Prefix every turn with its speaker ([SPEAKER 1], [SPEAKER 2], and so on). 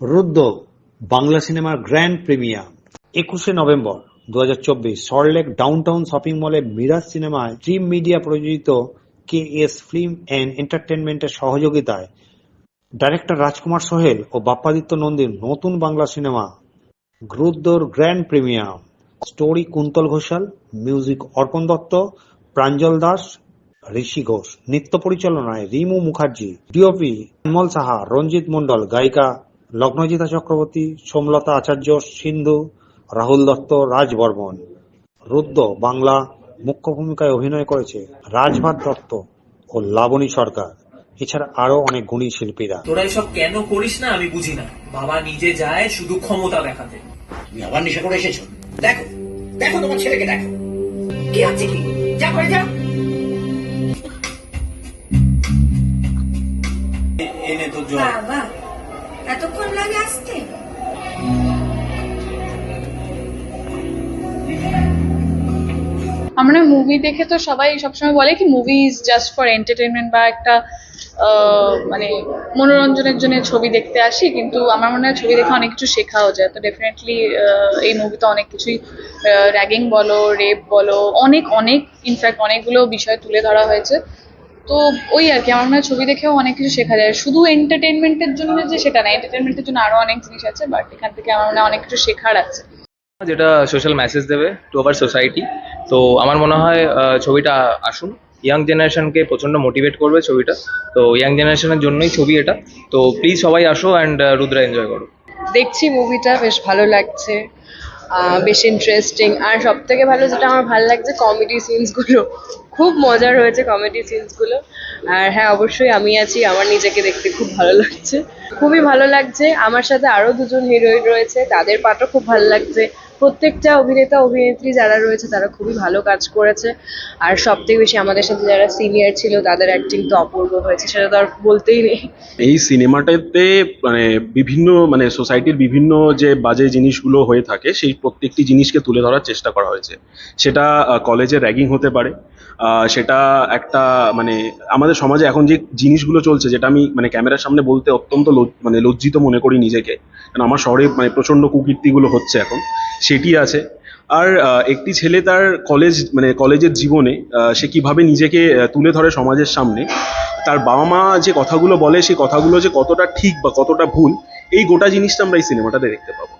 [SPEAKER 1] রুদ্র বাংলা সিনেমার grand premier. একুশে November দু হাজার চব্বিশ সল্টলেক ডাউনটাউন শপিং মলে মিরাজ সিনেমায় ড্রিম মিডিয়া প্রযোজিত কে এস ফিল্ম অ্যান্ড এন্টারটেনমেন্টের সহযোগিতায় ডাইরেক্টর রাজকুমার সোহেল ও বাপ্পাদিত্য নন্দীর নতুন Bangla cinema গ্রুদ্দোর grand premiere. Story Kuntal Ghoshal, music Arpan Dutta, Pranjal Das, Rishi Ghosh. নৃত্য পরিচালনায় রিমু মুখার্জি, ডিওপি অনমল সাহা, রঞ্জিত মণ্ডল, গায়িকা লগ্নজিতা চক্রবর্তী সোমলতা আচার্য সিন্ধু রাহুল দত্ত রাজ বর্মন রুদ্র বাংলা মুখ্য ভূমিকায় অভিনয় করেছে রাজভাত দত্ত ও লাবণী সরকার। এছাড়া আরও অনেক গুণী শিল্পীরা।
[SPEAKER 2] তোরা এসব কেন করিস না আমি বুঝি না। বাবা নিজে যায় শুধু ক্ষমতা দেখাতে।
[SPEAKER 3] তুমি আবার নেশা করে এসেছ? দেখো দেখো তোমার ছেলেকে দেখো। কি আছে কি? যা করে যা।
[SPEAKER 2] এনে তো জল
[SPEAKER 4] আমরা মুভি দেখে তো সবাই সবসময় বলে কি movie is just for entertainment বা একটা মানে মনোরঞ্জনের জন্য ছবি দেখতে আসি, কিন্তু আমার মনে হয় ছবি দেখে অনেক কিছু শেখাও যায়। তো ডেফিনেটলি এই মুভিতে অনেক কিছুই র্যাগিং বলো রেপ বলো, অনেক অনেক ইনফ্যাক্ট অনেকগুলো বিষয় তুলে ধরা হয়েছে। তো ওই আর কি আমার মনে হয় ছবি দেখেও অনেক কিছু শেখা যায়। শুধু এন্টারটেনমেন্টের জন্য যে সেটা না এন্টারটেনমেন্টের জন্য আরও অনেক জিনিস আছে বাট এখান থেকে আমার মনে হয় অনেক কিছু শেখার আছে।
[SPEAKER 5] যেটা সোশ্যাল মেসেজ দেবে টু আওয়ার সোসাইটি তো আমার মনে হয় ছবিটা আসুন। ইয়াং জেনারেশনকে প্রচণ্ড মোটিভেট করবে ছবিটা। তো ইয়াং জেনারেশনের জন্যই ছবি এটা। তো প্লিজ সবাই আসো অ্যান্ড রুদ্রা এনজয় করো।
[SPEAKER 6] দেখছি মুভিটা বেশ ভালো লাগছে। বেশ ইন্টারেস্টিং আর সব থেকে ভালো যেটা আমার ভালো লাগছে কমেডি সিনসগুলো খুব মজার হয়েছে কমেডি সিনসগুলো আর হ্যাঁ অবশ্যই আমি আছি, আমার নিজেকে দেখতে খুব ভালো লাগছে। খুবই ভালো লাগছে। আমার সাথে আরও দুজন হিরোইন রয়েছে, তাদের পাঠও খুব ভালো লাগছে। প্রত্যেকটা অভিনেতা, অভিনেত্রী যারা রয়েছে, তারা খুবই ভালো কাজ করেছে। আর সব থেকে বেশি আমাদের সাথে যারা সিনিয়র ছিল, তাদের অ্যাক্টিং তো অপূর্ব হয়েছে, সেটা তো আর বলতেই নেই।
[SPEAKER 7] এই সিনেমাটাতে মানে বিভিন্ন মানে সোসাইটির বিভিন্ন যে বাজে জিনিসগুলো হয়ে থাকে, সেই প্রত্যেকটি জিনিসকে তুলে ধরার চেষ্টা করা হয়েছে। সেটা কলেজে র্যাগিং হতে পারে সেটা একটা মানে আমাদের সমাজে এখন যে জিনিসগুলো চলছে, যেটা আমি মানে ক্যামেরার সামনে বলতে অত্যন্ত মানে লজ্জিত মনে করি নিজেকে। কারণ আমার শহরে মানে প্রচণ্ড কুকীর্তিগুলো হচ্ছে এখন। সেটি আছে। আর একটি ছেলে তার কলেজ মানে কলেজের জীবনে সে কীভাবে নিজেকে তুলে ধরে সমাজের সামনে, তার বাবা মা যে কথাগুলো বলে সেই কথাগুলো যে কতটা ঠিক বা কতটা ভুল, এই গোটা জিনিসটা আমরা এই সিনেমাটাতে দেখতে পাবো।